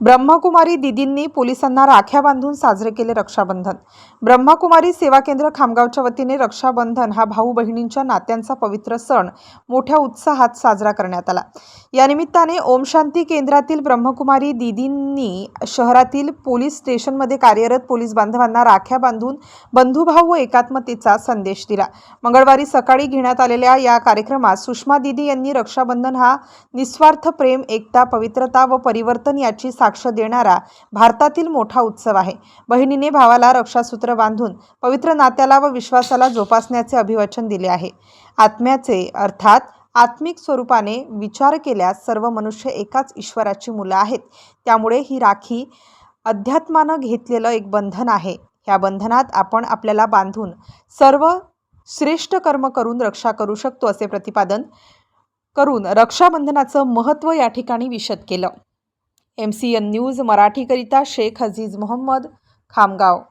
Brahmakumari दिदींनी पोलिसांना राख्या बांधून साजरे केले रक्षाबंधन. ब्रह्मकुमारी सेवा केंद्र खामगावच्या वतीने रक्षाबंधन हा भाऊ बहिणींच्या नात्यांचा पवित्र सण मोठ्या उत्साहात साजरा करण्यात आला. या निमित्ताने ओम शांती केंद्रातील ब्रह्मकुमारी दिदींनी शहरातील पोलीस स्टेशनमध्ये कार्यरत पोलीस बांधवांना राख्या बांधून बंधुभाव व एकात्मतेचा संदेश दिला. मंगळवारी सकाळी घेण्यात आलेल्या या कार्यक्रमात सुषमा दिदी यांनी रक्षाबंधन हा निस्वार्थ प्रेम एकता पवित्रता व परिवर्तन याची साक्ष देणारा भारतातील मोठा उत्सव आहे. बहिणीने भावाला रक्षासूत्र बांधून पवित्र नात्याला व विश्वासाला जोपासण्याचे अभिवचन दिले आहे. आत्म्याचे अर्थात आत्मिक स्वरूपाने विचार केल्यास सर्व मनुष्य एकाच ईश्वराची मुलं आहेत. त्यामुळे ही राखी अध्यात्मानं घेतलेलं एक बंधन आहे. ह्या बंधनात आपण आपल्याला बांधून सर्व श्रेष्ठ कर्म करून रक्षा करू शकतो असे प्रतिपादन करून रक्षाबंधनाचं महत्त्व या ठिकाणी विशद केलं. एम सी एन न्यूज मराठीकरिता शेख हजीज मोहम्मद खामगाव.